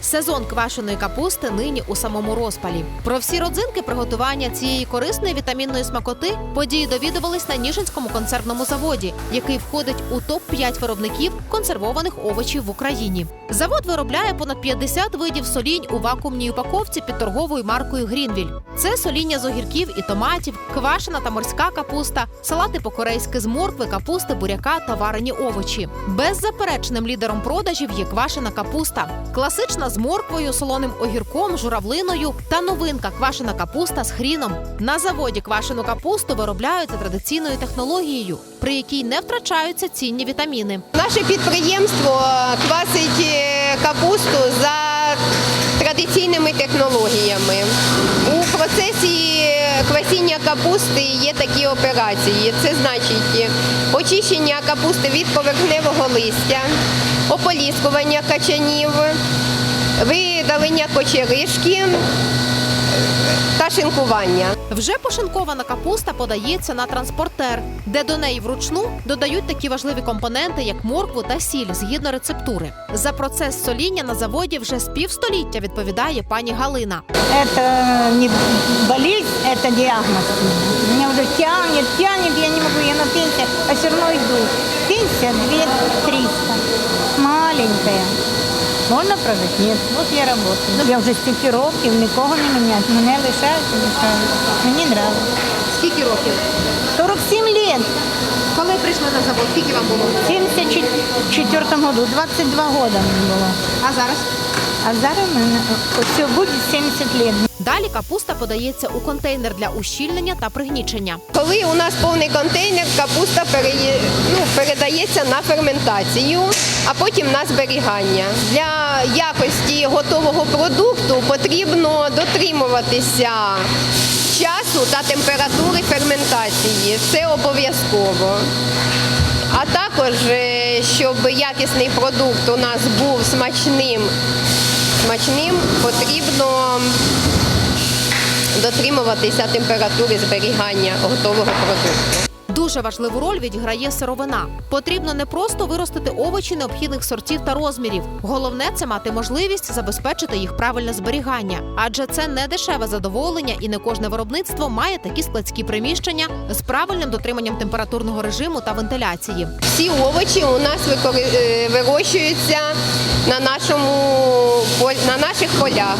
Сезон квашеної капусти нині у самому розпалі. Про всі родзинки приготування цієї корисної вітамінної смакоти події довідувались на Ніжинському консервному заводі, який входить у топ 5 виробників консервованих овочів в Україні. Завод виробляє понад 50 видів солінь у вакуумній упаковці під торговою маркою Грінвіль. Це соління з огірків і томатів, квашена та морська капуста, салати по-корейськи з моркви, капусти, буряка та варені овочі. Беззаперечним лідером продажів є квашена капуста. Класична з морквою, солоним огірком, журавлиною та новинка квашена капуста з хріном. На заводі квашену капусту виробляють за традиційною технологією, при якій не втрачаються цінні вітаміни. Наше підприємство квасить е, капусту за традиційними технологіями. У процесі квасіння капусти є такі операції. Це значить очищення капусти від поверхневого листя, ополіскування качанів, видалення кочеришки та шинкування. Вже пошинкована капуста подається на транспортер, де до неї вручну додають такі важливі компоненти, як моркву та сіль, згідно рецептури. За процес соління на заводі вже з півстоліття відповідає пані Галина. Это не болезнь, это диагноз. Меня уже тянет, тянет, я не могу, я на пенсии, а все равно иду. Пенсия 2300, маленькая. Можно прожить? Ні. Вот я работаю. Я вже стільки років, нікого не міняю. Мене лишають і лишають. Мені подобається. Скільки років? 47 років. Коли прийшли на завод? Скільки вам було? В 74 году, 22 года мені було. А зараз? А зараз мене, ось буде 70 лет. Далі капуста подається у контейнер для ущільнення та пригнічення. Коли у нас повний контейнер, капуста переє- ну, передається на ферментацію, а потім на зберігання. Для якості готового продукту потрібно дотримуватися часу та температури ферментації. Це обов'язково. А також, е, щоб якісний продукт у нас був смачним, смачним потрібно дотримуватися температури зберігання готового продукту. Дуже важливу роль відіграє сировина. Потрібно не просто виростити овочі необхідних сортів та розмірів. Головне це мати можливість забезпечити їх правильне зберігання, адже це не дешеве задоволення, і не кожне виробництво має такі складські приміщення з правильним дотриманням температурного режиму та вентиляції. Всі овочі у нас е, вирощуються на нашому на наших полях.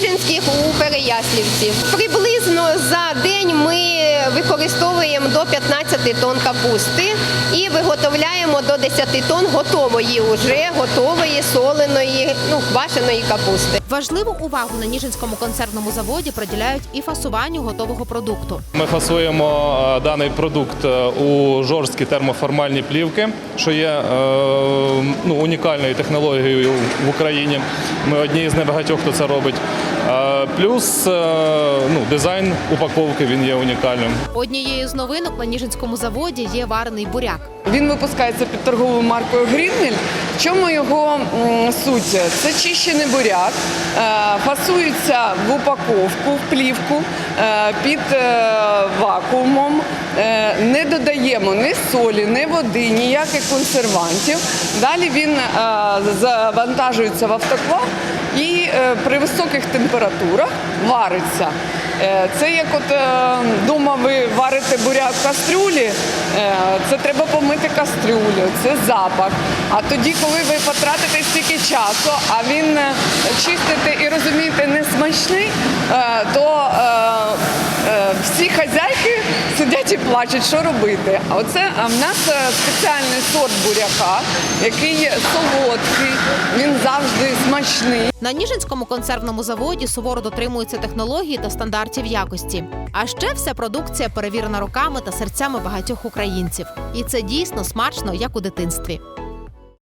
Ніжинських у Переяслівці. Приблизно за день ми використовуємо до 15 тонн капусти і виготовляємо до 10 тонн готової уже готової соленої, ну квашеної капусти. Важливу увагу на Ніжинському консервному заводі приділяють і фасуванню готового продукту. Ми фасуємо е, даний продукт е, у жорсткі термоформальні плівки, що є е, ну, унікальною технологією в Україні. Ми одні з небагатьох, хто це робить. Е, Плюс е, ну, дизайн упаковки він є унікальним. Однією з новинок на Ніжинському заводі є варений буряк. Він випускається під торговою маркою Грінвіль. В чому його суть? Це чищений буряк, е, фасується в упаковку, в плівку під вакуумом. Не додаємо ні солі, ні води, ніяких консервантів. Далі він завантажується в автоклав і е, при високих температурах вариться. Е, Це як от вдома ви варите буряк в кастрюлі, е, це треба помити кастрюлю, це запах. А тоді, коли ви потратите стільки часу, а він е, чистите і розумієте не смачний, е, то сидять і плачуть, що робити. А оце а в нас е, спеціальний сорт буряка, який солодкий, він завжди смачний. На Ніжинському консервному заводі суворо дотримуються технології та стандартів якості. А ще вся продукція перевірена руками та серцями багатьох українців. І це дійсно смачно, як у дитинстві.